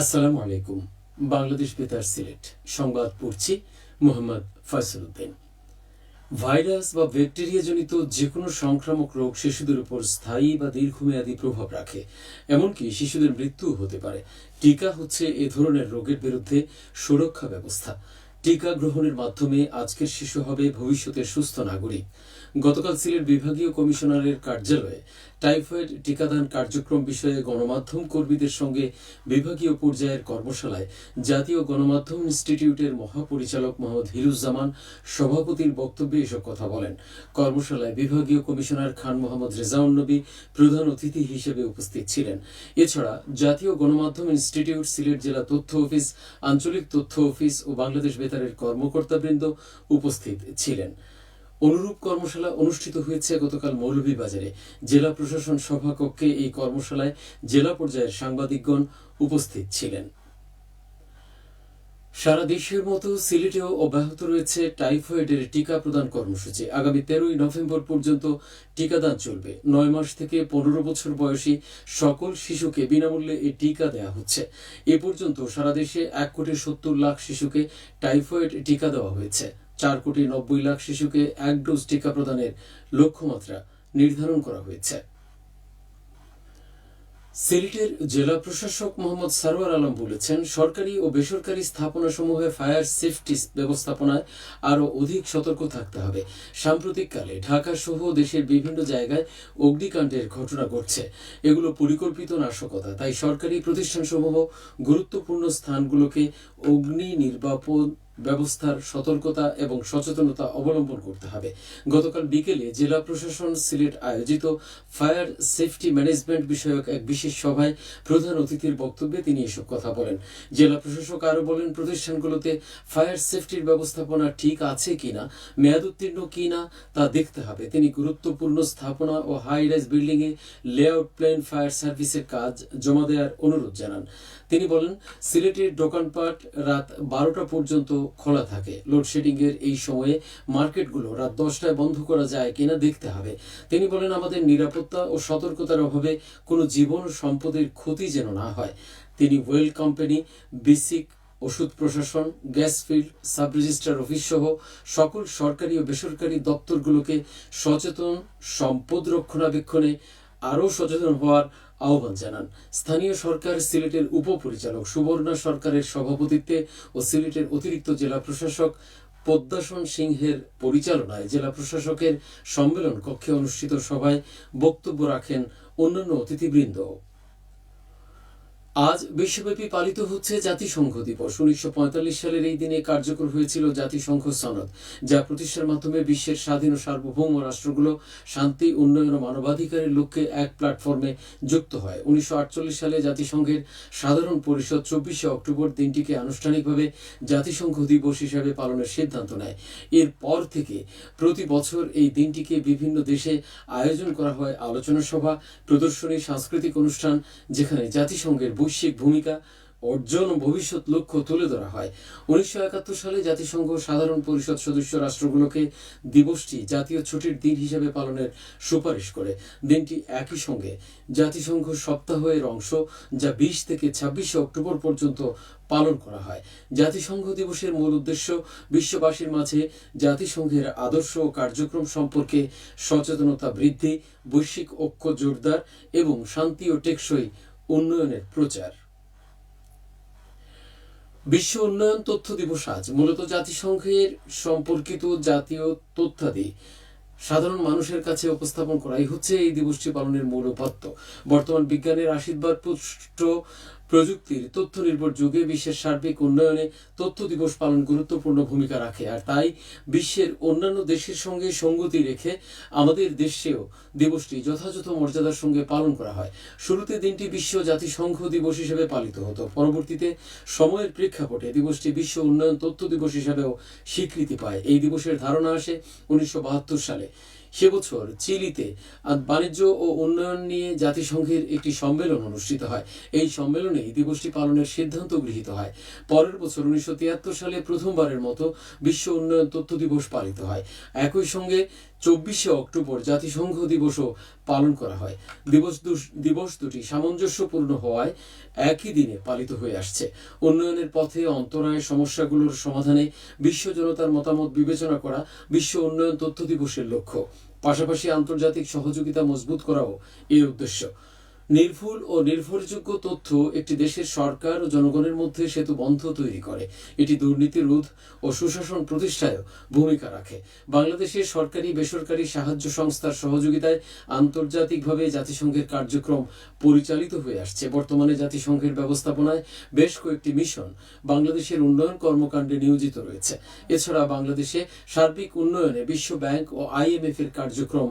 আসসালামু আলাইকুম। বাংলাদেশ বেতার সিলেট। সংবাদ পড়ছি মোহাম্মদ ফয়সল উদ্দিন ভাইরাস বা ব্যাকটেরিয়াজনিত যে কোনো সংক্রামক রোগ শিশুদের উপর স্থায়ী বা দীর্ঘমেয়াদী প্রভাব রাখে। এমনকি শিশুদের মৃত্যু হতে পারে। টিকা হচ্ছে এ ধরনের রোগের বিরুদ্ধে সুরক্ষা ব্যবস্থা। টিকা গ্রহণের মাধ্যমে আজকের শিশু হবে ভবিষ্যতের সুস্থ নাগরিক। গতকাল সিলেট বিভাগীয় কমিশনারের কার্যালয়ে টাইফয়েড টিকাদান কার্যক্রম বিষয়ে গণমাধ্যম কর্মীদের সঙ্গে বিভাগীয় পর্যায়ের কর্মশালায় জাতীয় গণমাধ্যম ইনস্টিটিউটের মহাপরিচালক মোহাম্মদ হিরুজ্জামান সভাপতির বক্তব্যে এসব কথা বলেন। কর্মশালায় বিভাগীয় কমিশনার খান মোহাম্মদ রেজাউন নবী প্রধান অতিথি হিসেবে উপস্থিত ছিলেন। এছাড়া জাতীয় গণমাধ্যম ইনস্টিটিউট, সিলেট জেলা তথ্য অফিস, আঞ্চলিক তথ্য অফিস ও বাংলাদেশ বেতারের কর্মকর্তাবৃন্দ উপস্থিত ছিলেন। অনুরূপ কর্মশালা অনুষ্ঠিত হয়েছে গতকাল মৌলভীবাজারে। জেলা প্রশাসন সভাকক্ষে এই কর্মশালায় জেলা পর্যায়ের সাংবাদিকগণ উপস্থিত ছিলেন। সারা দেশের মতো সিলেটেও অব্যাহত রয়েছে টাইফয়েডের টিকা প্রদান কর্মসূচি। আগামী তেরোই নভেম্বর পর্যন্ত টিকাদান চলবে। নয় মাস থেকে পনেরো বছর বয়সী সকল শিশুকে বিনামূল্যে এই টিকা দেওয়া হচ্ছে। এ পর্যন্ত সারা দেশে এক কোটি সত্তর লাখ শিশুকে টাইফয়েড টিকা দেওয়া হয়েছে। চার কোটি নব্বই লাখ শিশুকে এক ডোজ টিকা প্রদানের লক্ষ্যমাত্রা নির্ধারণ করা হয়েছে। সিলেটের জেলা প্রশাসক মোহাম্মদ সারোয়ার আলম বলেছেন, সরকারি ও বেসরকারি স্থাপনাসমূহে ফায়ার সেফটি ব্যবস্থাপনায় আরও অধিক সতর্ক থাকতে হবে। সাম্প্রতিককালে ঢাকা সহ দেশের বিভিন্ন জায়গায় অগ্নিকাণ্ডের ঘটনা ঘটছে। এগুলো পরিকল্পিত নাশকতা, তাই সরকারি প্রতিষ্ঠানসমূহ গুরুত্বপূর্ণ স্থানগুলোকে অগ্নি নির্বাপন ব্যবস্থার সতর্কতা এবং সচেতনতা অবলম্বন করতে হবে। গতকাল বিকেলে জেলা প্রশাসন, সিলেট আয়োজিত ফায়ার সেফটি ম্যানেজমেন্ট বিষয়ক এক বিশেষ সভায় প্রধান অতিথির বক্তব্যে তিনি এসব কথা বলেন। জেলা প্রশাসক আরও বলেন, প্রতিষ্ঠানগুলোতে ফায়ার সেফটির ব্যবস্থাপনা ঠিক আছে কিনা, মেয়াদ উত্তীর্ণ কিনা তা দেখতে হবে। তিনি গুরুত্বপূর্ণ স্থাপনা ও হাই রাইজ বিল্ডিং এ লেআউট প্ল্যান ফায়ার সার্ভিসের কাজ জমা দেওয়ার অনুরোধ জানান। তিনি বলেন, সিলেটের দোকানপাট রাত বারোটা পর্যন্ত খোলা থাকে। লোডশেডিং এর এই সময়ে মার্কেটগুলো রাত দশটায় বন্ধ করা যায় কিনা দেখতে হবে। তিনি বলেন, আমাদের নিরাপত্তা ও সতর্কতার অভাবে কোনো জীবন সম্পদের ক্ষতি যেন না হয়। তিনি ওয়েল কোম্পানি, বেসিক ওষুধ প্রশাসন, gas field, sub registrar office সহ সকল সরকারি ও বেসরকারি দপ্তরগুলোকে সচেতন সম্পদ রক্ষণাবেক্ষণে আরও সচেতন হওয়ার আহ্বান জানান। স্থানীয় সরকার, সিলেটের উপপরিচালক সুবর্ণা সরকারের সভাপতিত্বে ও সিলেটের অতিরিক্ত জেলা প্রশাসক পদ্মাসন সিংহের পরিচালনায় জেলা প্রশাসকের সম্মেলন কক্ষে অনুষ্ঠিত সভায় বক্তব্য রাখেন অন্যান্য অতিথিবৃন্দ। আজ বিশ্বব্যাপী পালিত হচ্ছে জাতিসংঘ দিবস। উনিশশো পঁয়তাল্লিশ সালের এই দিনে কার্যকর হয়েছিল জাতিসংঘ সনদ, যা প্রতিষ্ঠার মাধ্যমে বিশ্বের স্বাধীন ও সার্বভৌম রাষ্ট্রগুলো শান্তি, উন্নয়ন ও মানবাধিকারের লক্ষ্যে এক প্ল্যাটফর্মে যুক্ত হয়। উনিশশো সালে জাতিসংঘের সাধারণ পরিষদ চব্বিশে অক্টোবর দিনটিকে আনুষ্ঠানিকভাবে জাতিসংঘ দিবস হিসাবে পালনের সিদ্ধান্ত নেয়। এর পর থেকে প্রতি বছর এই দিনটিকে বিভিন্ন দেশে আয়োজন করা হয় আলোচনা সভা, প্রদর্শনী, সাংস্কৃতিক অনুষ্ঠান, যেখানে জাতিসংঘের বৈশ্বিক ভূমিকা অর্জন ও ভবিষ্যৎ লক্ষ্য তুলে ধরা হয়। উনিশশো একাত্তর সালে জাতিসংঘ সাধারণ পরিষদ সদস্য রাষ্ট্রগুলোকে দিবসটি জাতীয় ছুটির দিন হিসেবে পালনের সুপারিশ করে। দিনটি একই সঙ্গে জাতিসংঘ সপ্তাহের অংশ যা বিশ থেকে ছাব্বিশে অক্টোবর পর্যন্ত পালন করা হয়। জাতিসংঘ দিবসের মূল উদ্দেশ্য বিশ্ববাসীর মাঝে জাতিসংঘের আদর্শ ও কার্যক্রম সম্পর্কে সচেতনতা বৃদ্ধি, বৈশ্বিক ঐক্য জোরদার এবং শান্তি ও টেকসই উন্নয়নের প্রচার। বিশ্ব উন্নয়ন তথ্য দিবস আজ মূলত জাতিসংঘের সম্পর্কিত জাতীয় তথ্যাদি। সাধারণ মানুষের কাছে উপস্থাপন করাই হচ্ছে এই দিবসটি পালনের মূল উপাত্ত। বর্তমান বিজ্ঞানের আশীর্বাদ পুষ্ট প্রযুক্তির তথ্য নির্ভর যুগে বিশ্বের সার্বিক উন্নয়নে তথ্য দিবস পালন গুরুত্বপূর্ণ ভূমিকা রাখে আর তাই বিশ্বের অন্যান্য দেশের সঙ্গে সঙ্গতি রেখে আমাদের দেশেও দিবসটি যথাযথ মর্যাদার সঙ্গে পালন করা হয়। শুরুতে দিনটি বিশ্ব জাতিসংঘ দিবস হিসেবে পালিত হতো। পরবর্তীতে সময়ের প্রেক্ষাপটে দিবসটি বিশ্ব উন্নয়ন তথ্য দিবস হিসেবেও স্বীকৃতি পায়। এই দিবসের ধারণা আসে উনিশশো বাহাত্তর সালে। সে বছর চিলিতে বাণিজ্য ও উন্নয়ন নিয়ে জাতিসংঘের একটি সম্মেলন অনুষ্ঠিত হয়। এই সম্মেলনে দিবসটি পালনের সিদ্ধান্ত গৃহীত হয়। পরের বছর উনিশশো তিয়াত্তর সালে প্রথমবারের মতো বিশ্ব উন্নয়ন তথ্য দিবস পালিত হয়। একই সঙ্গে চব্বিশে অক্টোবর জাতিসংঘ দিবসও পালন করা হয়। দিবস দিবস দুটি সামঞ্জস্যপূর্ণ হওয়ায় একই দিনে পালিত হয়ে আসছে। উন্নয়নের পথে অন্তরায় সমস্যাগুলোর সমাধানে বিশ্ব জনতার মতামত বিবেচনা করা বিশ্ব উন্নয়ন তথ্য দিবসের লক্ষ্য। পাশাপাশি আন্তর্জাতিক সহযোগিতা মজবুত করাও এর উদ্দেশ্য। নির্ভুল ও নির্ভরযোগ্য তথ্য একটি দেশের সরকার ও জনগণের মধ্যে সেতু বন্ধ তৈরি করে। এটি দুর্নীতি রোধ ও সুশাসন প্রতিষ্ঠায় ভূমিকা রাখে। বাংলাদেশের সরকারি, বেসরকারি সাহায্য সংস্থার সহযোগিতায় আন্তর্জাতিকভাবে জাতিসংঘের কার্যক্রম পরিচালিত হয়ে আসছে। বর্তমানে জাতিসংঘের ব্যবস্থাপনায় বেশ কয়েকটি মিশন বাংলাদেশের উন্নয়ন কর্মকাণ্ডে নিয়োজিত রয়েছে। এছাড়া বাংলাদেশে সার্বিক উন্নয়নে বিশ্ব ব্যাংক ও আইএমএফ এর কার্যক্রম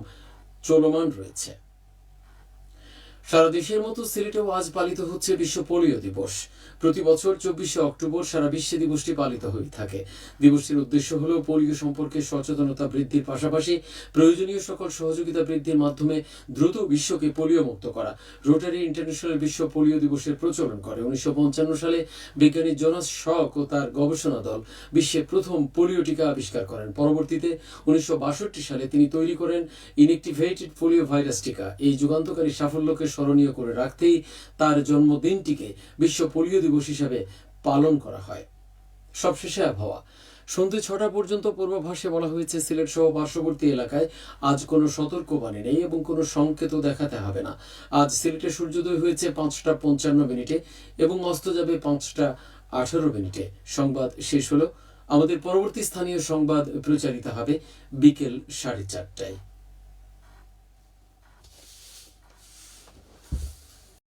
চলমান রয়েছে। সারা দেশের মতো সিলেটেও আজ পালিত হচ্ছে বিশ্ব পোলিও দিবস। প্রতি বছর চব্বিশে অক্টোবর সারা বিশ্বে দিবসটি পালিত হয়ে থাকে। দিবসটির উদ্দেশ্য হল পোলিও সম্পর্কে সচেতনতা বৃদ্ধির পাশাপাশি প্রয়োজনীয় সকল সহযোগিতা বৃদ্ধির মাধ্যমে দ্রুত বিশ্বকে পোলিও মুক্ত করা। রোটারি ইন্টারন্যাশনাল বিশ্ব পোলিও দিবসের প্রচলন করে। উনিশশো পঞ্চান্ন সালে বিজ্ঞানী জোনাস শক ও তার গবেষণা দল বিশ্বে প্রথম পোলিও টিকা আবিষ্কার করেন। পরবর্তীতে উনিশশো বাষট্টি সালে তিনি তৈরি করেন ইনএক্টিভেটেড পোলিও ভাইরাস টিকা। এই যুগান্তকারী সাফল্যকে স্মরণীয় করে রাখতেই তার জন্মদিনটিকে বিশ্ব পোলিও দিবস হিসাবে পালন করা হয়। সবশেষে আবহাওয়া। সন্ধ্যে ছটা পর্যন্ত পূর্বাভাসে বলা হয়েছে, সিলেট সহ পার্শ্ববর্তী এলাকায় আজ কোনো সতর্কবাণী নেই এবং কোনো সংকেতও দেখাতে হবে না। আজ সিলেটে সূর্যোদয় হয়েছে পাঁচটা পঞ্চান্ন মিনিটে এবং অস্ত যাবে পাঁচটা আঠারো মিনিটে। সংবাদ শেষ হলো। আমাদের পরবর্তী স্থানীয় সংবাদ প্রচারিত হবে বিকেল সাড়ে চারটায়।